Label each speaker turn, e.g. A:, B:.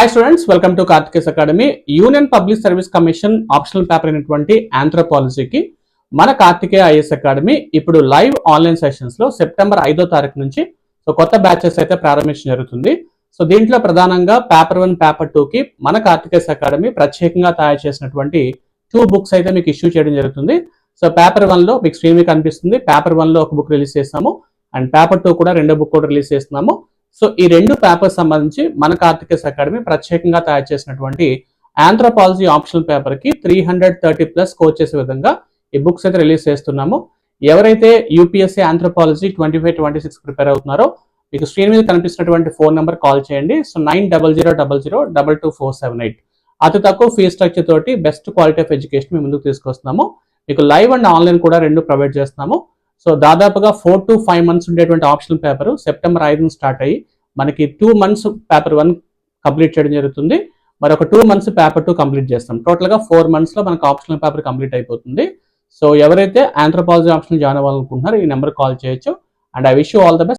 A: Hi students welcome to Karthikes academy union public service commission optional paper అయినటువంటి ఆంథ్రోపాలజీకి మన Karthikeya IAS academy ఇప్పుడు live online సెషన్స్లో సెప్టెంబర్ ఐదో తారీఖు నుంచి సో కొత్త బ్యాచెస్ అయితే ప్రారంభించడం జరుగుతుంది. సో దీంట్లో ప్రధానంగా పేపర్ వన్ పేపర్ టూ కి మన కార్తికేస్ అకాడమీ ప్రత్యేకంగా తయారు చేసినటువంటి టూ బుక్స్ అయితే మీకు ఇష్యూ చేయడం జరుగుతుంది. సో పేపర్ వన్లో మీకు స్క్రీన్ మీకు కనిపిస్తుంది. పేపర్ వన్లో ఒక బుక్ రిలీజ్ చేస్తాము అండ్ పేపర్ టూ కూడా రెండో బుక్ కూడా రిలీజ్ చేస్తున్నాము. సో ఈ రెండు పేపర్స్ సంబంధించి మన కార్తికేస్ అకాడమీ ప్రత్యేకంగా తయారు చేసినటువంటి ఆంథ్రోపాలజీ ఆప్షనల్ పేపర్కి three hundred thirty plus coach చేసే విధంగా ఈ బుక్స్ అయితే రిలీజ్ చేస్తున్నాము. ఎవరైతే UPSC anthropology twenty five twenty six prepare అవుతున్నారో మీకు స్క్రీన్ మీద కనిపిస్తున్నటువంటి ఫోన్ నెంబర్ కాల్ చేయండి. So nine double zero double zero double two four seven eight. అతి తక్కువ ఫీ స్ట్రక్చర్ తోటి బెస్ట్ క్వాలిటీ ఆఫ్ ఎడ్యుకేషన్ మేము ముందుకు తీసుకొస్తున్నాము. మీకు లైవ్ అండ్ ఆన్లైన్ కూడా రెండు ప్రొవైడ్ చేస్తున్నాము. సో దాదాపుగా ఫోర్ టు ఫైవ్ మంత్స్ ఉండేటువంటి ఆప్షనల్ పేపర్ సెప్టెంబర్ ఐదు స్టార్ట్ అయ్యి మనకి two months paper one complete చేయడం జరుగుతుంది. మరి ఒక two months paper two complete చేస్తాం టోటల్గా ఫోర్ మంత్స్లో మనకు ఆప్షనల్ పేపర్ కంప్లీట్ అయిపోతుంది. సో ఎవరైతే ఆంథ్రోపాలజీ ఆప్షన్ జాయిన్ అవ్వాలనుకుంటున్నారో ఈ నెంబర్ కాల్ చేయొచ్చు. And I wish you all the best